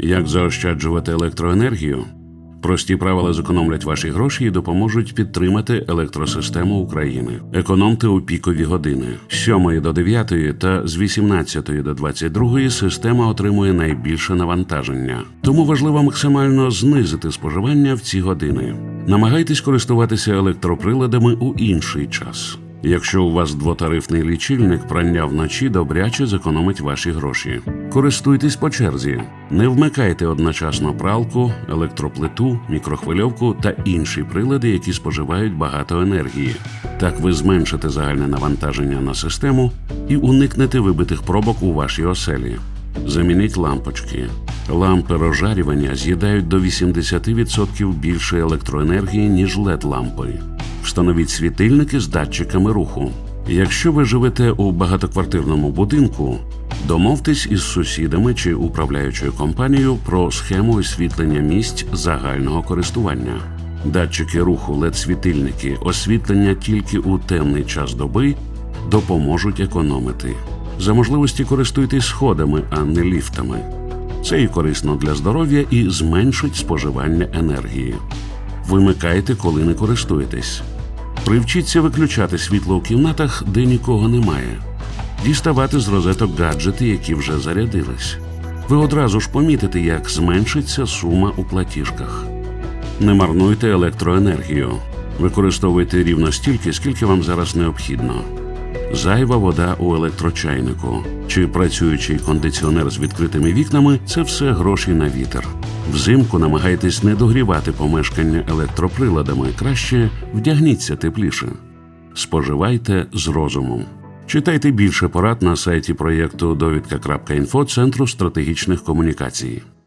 Як заощаджувати електроенергію? Прості правила зекономлять ваші гроші і допоможуть підтримати електросистему України. Економте у пікові години з 7 до 9 та з 18 до 22 система отримує найбільше навантаження. Тому важливо максимально знизити споживання в ці години. Намагайтесь користуватися електроприладами у інший час. Якщо у вас двотарифний лічильник, прання вночі добряче зекономить ваші гроші. Користуйтесь по черзі, не вмикайте одночасно пралку, електроплиту, мікрохвильовку та інші прилади, які споживають багато енергії. Так ви зменшите загальне навантаження на систему і уникнете вибитих пробок у вашій оселі. Замініть лампочки. Лампи розжарювання з'їдають до 80% більше електроенергії, ніж led лампи Встановіть світильники з датчиками руху. Якщо ви живете у багатоквартирному будинку, домовтесь із сусідами чи управляючою компанією про схему освітлення місць загального користування. Датчики руху, LED-світильники, освітлення тільки у темний час доби допоможуть економити. За можливості користуйтесь сходами, а не ліфтами. Це і корисно для здоров'я і зменшить споживання енергії. Вимикайте, коли не користуєтесь. Привчіться виключати світло у кімнатах, де нікого немає, діставати з розеток гаджети, які вже зарядились. Ви одразу ж помітите, як зменшиться сума у платіжках. Не марнуйте електроенергію. Використовуйте рівно стільки, скільки вам зараз необхідно. Зайва вода у електрочайнику чи працюючий кондиціонер з відкритими вікнами це все гроші на вітер. Взимку намагайтесь не догрівати помешкання електроприладами. Краще вдягніться тепліше. Споживайте з розумом. Читайте більше порад на сайті проєкту довідка.інфо Центру стратегічних комунікацій.